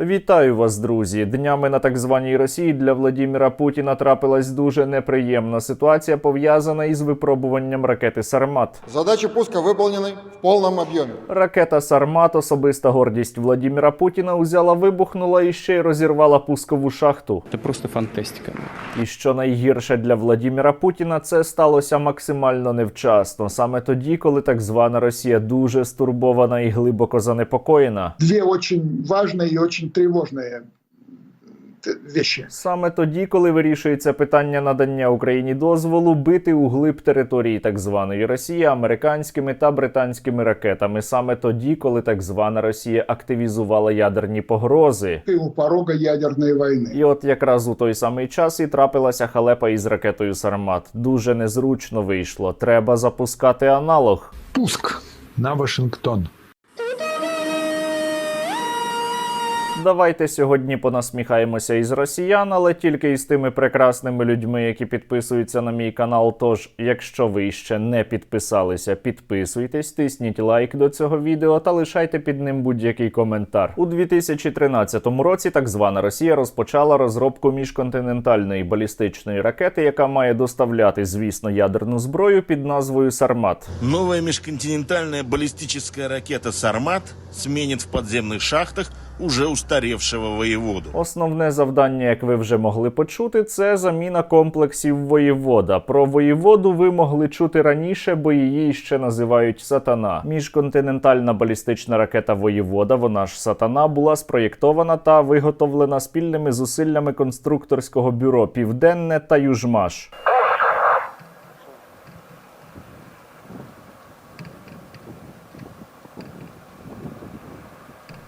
Вітаю вас, друзі. Днями на так званій Росії для Владіміра Путіна трапилась дуже неприємна ситуація, пов'язана із випробуванням ракети Сармат. Задачи пуска выполнены в полном объеме. Ракета Сармат, особиста гордість Владіміра Путіна, узяла, вибухнула і ще й розірвала пускову шахту. Это просто фантастика. І що найгірше для Владіміра Путіна, це сталося максимально невчасно, саме тоді, коли так звана Росія дуже стурбована і глибоко занепокоєна. две очень важные и очень тревожные вещи. Саме тоді, коли вирішується питання надання Україні дозволу бити у глиб території так званої Росії американськими та британськими ракетами, саме тоді, коли так звана Росія активізувала ядерні погрози. И у порога ядерной войны. І от якраз у той самий час і трапилася халепа із ракетою Сармат. Дуже незручно вийшло. Треба запускати аналог. Пуск на Вашингтон. Давайте сьогодні понасміхаємося із росіян, але тільки із тими прекрасними людьми, які підписуються на мій канал. Тож, якщо ви ще не підписалися, підписуйтесь, тисніть лайк до цього відео та лишайте під ним будь-який коментар. У 2013 році так звана Росія розпочала розробку міжконтинентальної балістичної ракети, яка має доставляти, звісно, ядерну зброю під назвою Сармат. Новая межконтинентальная баллистическая ракета «Сармат» сменит в подземных шахтах уже устаревшего воеводу. Основне завдання, як ви вже могли почути, це заміна комплексів воєвода. Про воєводу ви могли чути раніше, бо її ще називають сатана. Міжконтинентальна балістична ракета воєвода, вона ж сатана, була спроєктована та виготовлена спільними зусиллями конструкторського бюро Південне та Южмаш.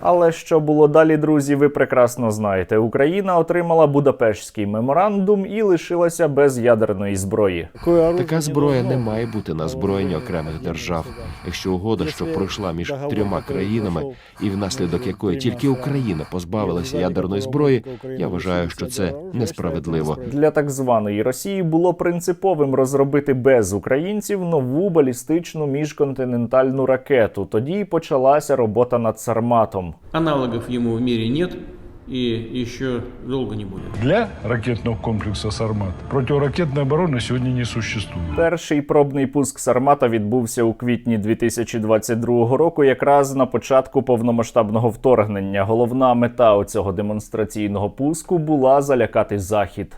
Але що було далі, друзі, ви прекрасно знаєте. Україна отримала Будапештський меморандум і лишилася без ядерної зброї. Така зброя не має бути на зброєнні окремих держав. Якщо угода, що пройшла між трьома країнами, і внаслідок якої тільки Україна позбавилася ядерної зброї, я вважаю, що це несправедливо. Для так званої Росії було принциповим розробити без українців нову балістичну міжконтинентальну ракету. Тоді почалася робота над Сарматом. Аналогов ему в мире нет и еще долго не будет. Для ракетного комплекса «Сармат» противоракетной обороны сегодня не существует. Перший пробний пуск Сармата відбувся у квітні 2022 року, якраз на початку повномасштабного вторгнення. Головна мета оцього демонстраційного пуску була залякати захід.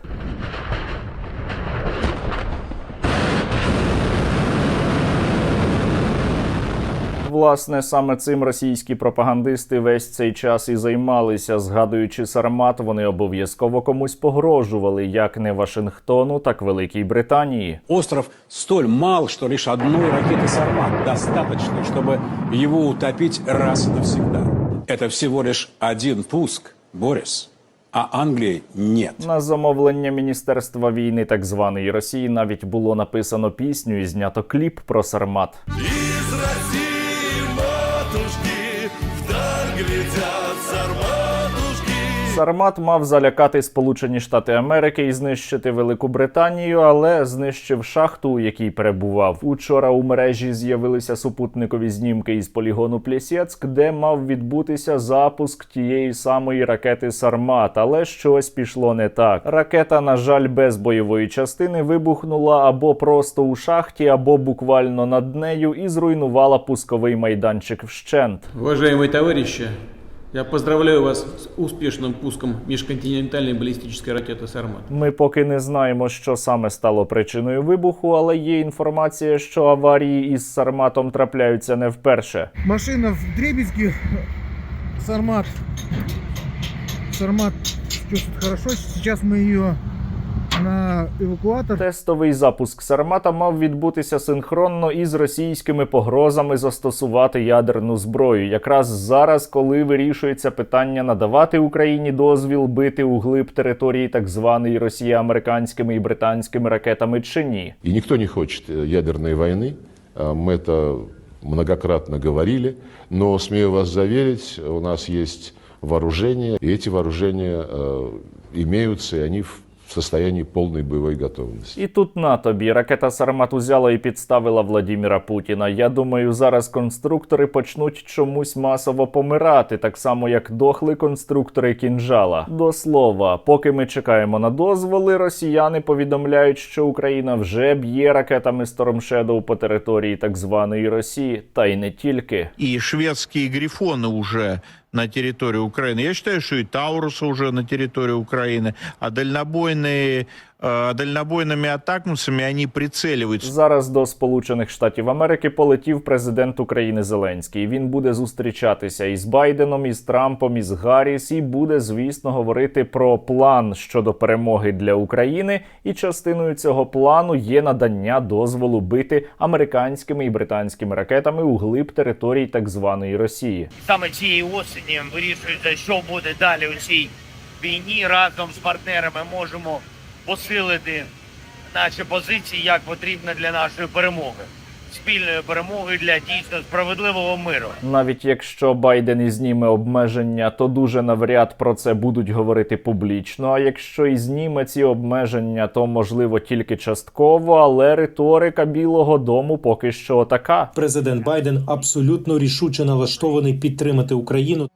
Власне, саме цим російські пропагандисти весь цей час і займалися. Згадуючи Сармат, вони обов'язково комусь погрожували, як не Вашингтону, так Великій Британії. Остров столь мал, что лишь одной ракеты «Сармат» достаточно, чтобы его утопить раз и навсегда. Это всего лишь один пуск, Борис, а Англии нет. На замовлення Міністерства війни так званої Росії навіть було написано пісню і знято кліп про Сармат. Из России Сармат мав залякати Сполучені Штати Америки і знищити Велику Британію, але знищив шахту, у якій перебував. Учора у мережі з'явилися супутникові знімки із полігону Плєсєцк, де мав відбутися запуск тієї самої ракети Сармат, але щось пішло не так. Ракета, на жаль, без бойової частини вибухнула або просто у шахті, або буквально над нею і зруйнувала пусковий майданчик вщент. Уважаемые товарищи, я поздравляю вас с успешным пуском межконтинентальной баллистической ракеты «Сармат». Ми поки не знаємо, що саме стало причиною вибуху, але є інформація, що аварії із Сарматом трапляються не вперше. Машина в Дребезге, Сармат. Сармат чувствует хорошо. Сейчас мы ее на эвакуатор. Тестовий запуск Сармата мав відбутися синхронно із російськими погрозами застосувати ядерну зброю. Якраз зараз, коли вирішується питання надавати Україні дозвіл бити у глиб території так званої Росії американськими і британськими ракетами чи ні. И никто не хочет э, ядерной войны. А, Мы это многократно говорили. Но, смею вас заверить, у нас есть вооружение. И эти вооружения э, имеются, и они в состоянии полной боевой готовности. І тут на тобі ракета Сармат узяла і підставила Владіміра Путіна. Я думаю, зараз конструктори почнуть чомусь масово помирати, так само як дохли конструктори кінжала. До слова, поки ми чекаємо на дозволи, росіяни повідомляють, що Україна вже б'є ракетами Storm Shadow по території так званої Росії, та й не тільки. И шведские грифоны уже на территории Украины. Я считаю, что и Таурусы уже на территории Украины. А дальнобойные, э, дальнобойными атакмусами они прицеливаются. Зараз до Сполучених Штатів Америки полетів президент України Зеленський. Він буде зустрічатися із Байденом, із Трампом, із Гарріс, і буде, звісно, говорити про план щодо перемоги для України. І частиною цього плану є надання дозволу бити американськими і британськими ракетами у глиб територій так званої Росії. Саме цієї осені вирішується, що буде далі у цій війні. Разом з партнерами можемо посилити наші позиції як потрібно для нашої перемоги, спільної перемоги для дійсно справедливого миру. Навіть якщо Байден і зніме обмеження, то дуже навряд про це будуть говорити публічно. А якщо і зніме ці обмеження, то можливо тільки частково, але риторика Білого Дому поки що така. Президент Байден абсолютно рішуче налаштований підтримати Україну.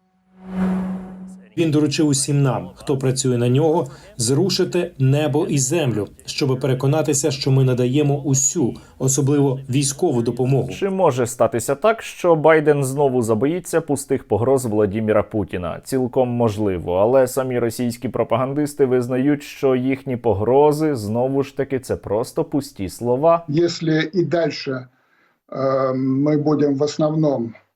Він доручив усім нам, хто працює на нього, зрушити небо і землю, щоб переконатися, що ми надаємо усю, особливо військову допомогу. Чи може статися так, що Байден знову забоїться пустих погроз Владіміра Путіна? Цілком можливо, але самі російські пропагандисти визнають, що їхні погрози знову ж таки це просто пусті слова. Если и дальше э, мы будем в основном э,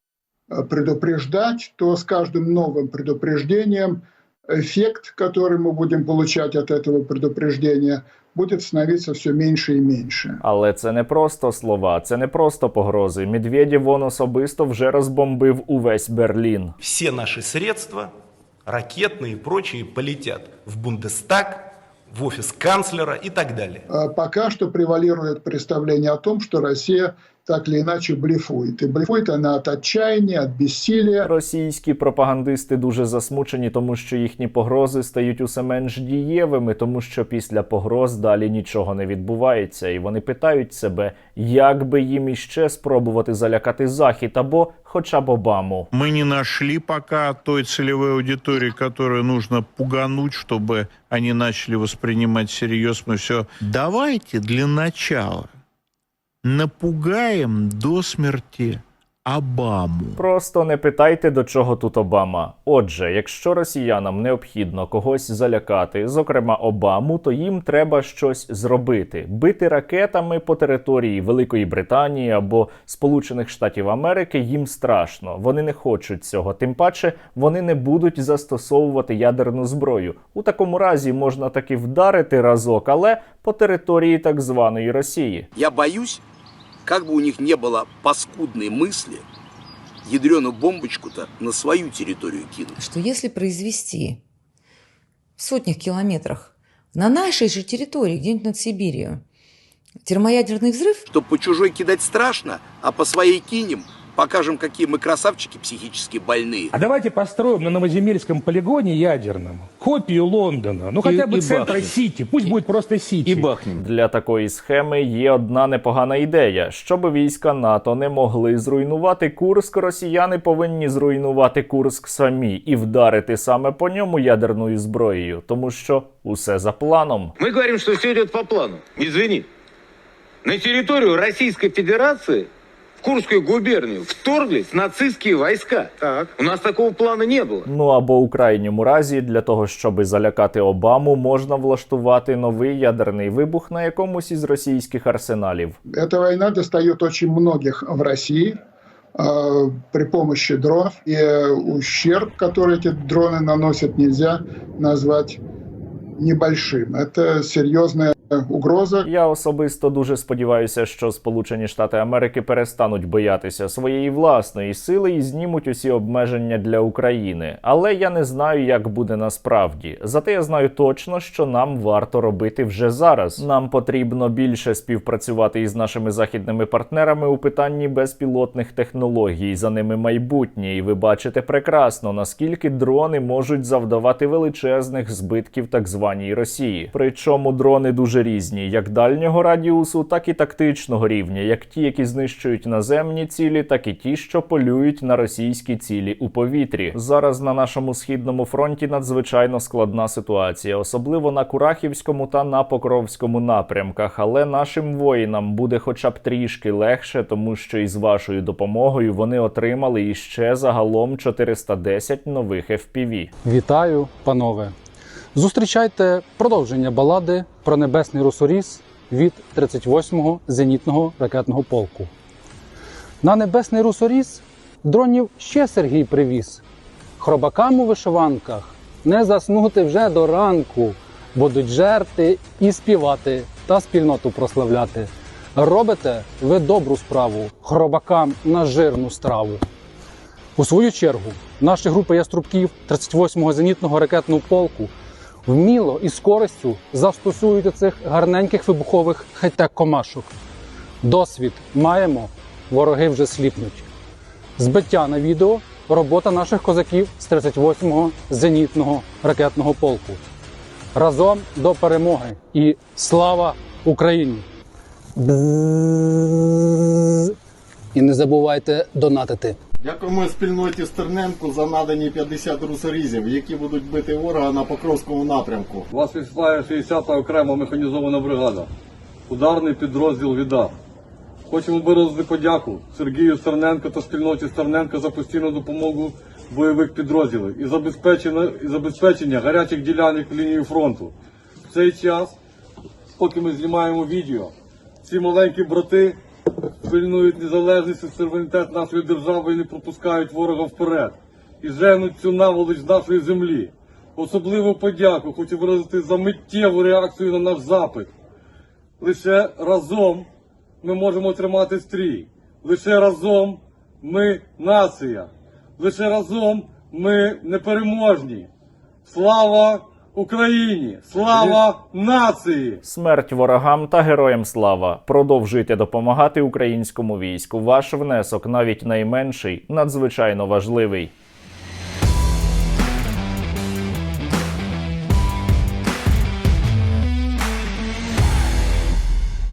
предупреждать, то с каждым новым предупреждением эффект, который мы будем получать от этого предупреждения, будет становиться все меньше и меньше. Але це не просто слова, це не просто погрози. Медведєв он особисто вже розбомбив увесь Берлін. Все наши средства, ракетные и прочие, полетят в Бундестаг, в офис канцлера и так далее. Э, Пока что превалирует представление о том, что Россия так или иначе блефует. И блефует она от отчаяния, от бессилия. Російські пропагандисти дуже засмучені, тому що їхні погрози стають усе менш дієвими, тому що після погроз далі нічого не відбувається, і вони питають себе, як би їм іще спробувати залякати захід або хоча б Обаму. Мы не нашли пока той целевой аудитории, которую нужно пугануть, чтобы они начали воспринимать всерьез. Мы все. Давайте для начала напугаем до смерти Обаму. Просто не питайте, до чого тут Обама. Отже, якщо росіянам необхідно когось залякати, зокрема Обаму, то їм треба щось зробити: бити ракетами по території Великої Британії або Сполучених Штатів Америки їм страшно. Вони не хочуть цього. Тим паче вони не будуть застосовувати ядерну зброю. У такому разі можна таки вдарити разок, але по території так званої Росії. Я боюсь, как бы у них не было паскудной мысли, ядреную бомбочку-то на свою территорию кинуть. что если произвести в сотнях километрах на нашей же территории, где-нибудь над Сибирью, термоядерный взрыв, Что по чужой кидать страшно, а по своей кинем, покажем, какие мы красавчики психически больные. А давайте построим на Новоземельском полигоне ядерном копию Лондона, ну хотя бы и центра бахнем. Сити, пусть будет просто Сити. И бахнем. Для такої схеми є одна непогана ідея. Щоб війська НАТО не могли зруйнувати Курск, росіяни повинні зруйнувати Курск самі і вдарити саме по ньому ядерною зброєю, тому що усе за планом. Мы говорим, что все идет по плану. Извини. На территорию Российской Федерации в Курскую губернию вторглись нацистские войска. Так. У нас такого плана не было. Ну або у крайньому разі, для того, щоб залякати Обаму, можна влаштувати новий ядерний вибух на якомусь із російських арсеналів. Эта война достает очень многих в России э, при помощи дронов. И э, ущерб, который эти дроны наносят, нельзя назвать небольшим. Это серьезная угроза. Я особисто дуже сподіваюся, що Сполучені Штати Америки перестануть боятися своєї власної сили і знімуть усі обмеження для України. Але я не знаю, як буде насправді. Зате я знаю точно, що нам варто робити вже зараз. Нам потрібно більше співпрацювати із нашими західними партнерами у питанні безпілотних технологій. За ними майбутнє, і ви бачите прекрасно, наскільки дрони можуть завдавати величезних збитків так званій Росії. Причому дрони дуже різні, як дальнього радіусу, так і тактичного рівня, як ті, які знищують наземні цілі, так і ті, що полюють на російські цілі у повітрі. Зараз на нашому східному фронті надзвичайно складна ситуація, особливо на Курахівському та на Покровському напрямках. Але нашим воїнам буде хоча б трішки легше, тому що із вашою допомогою вони отримали іще загалом 410 нових FPV. Вітаю, панове! Зустрічайте продовження балади про небесний русоріс від 38-го зенітного ракетного полку. На небесний русоріс дронів ще Сергій привіз. Хробакам у вишиванках не заснути вже до ранку, будуть жерти і співати та спільноту прославляти. Робите ви добру справу, хробакам на жирну страву. У свою чергу, наші групи яструбків 38-го зенітного ракетного полку вміло і з користю застосують цих гарненьких вибухових хай-тек комашок. Досвід маємо, вороги вже сліпнуть. Збиття на відео робота наших козаків з 38-го зенітного ракетного полку. Разом до перемоги і слава Україні! І не забувайте донатити. Дякуємо спільноті Стерненку за надані 50 русорізів, які будуть бити ворога на Покровському напрямку. Вас відслає 60-та окрема механізована бригада. Ударний підрозділ ВІДА. Хочемо виразити подяку Сергію Стерненко та спільноті Стерненко за постійну допомогу бойових підрозділів і забезпечення, і забезпечення гарячих ділянок лінії фронту. В цей час, поки ми знімаємо відео, ці маленькі брати пильнують незалежність і суверенітет нашої держави і не пропускають ворога вперед. І женуть цю наволоч з нашої землі. Особливу подяку хочу виразити за миттєву реакцію на наш запит. Лише разом ми можемо тримати стрій. Лише разом ми нація. Лише разом ми непереможні. Слава Україні! Слава нації! Смерть ворогам та героям слава. Продовжуйте допомагати українському війську. Ваш внесок, навіть найменший, надзвичайно важливий.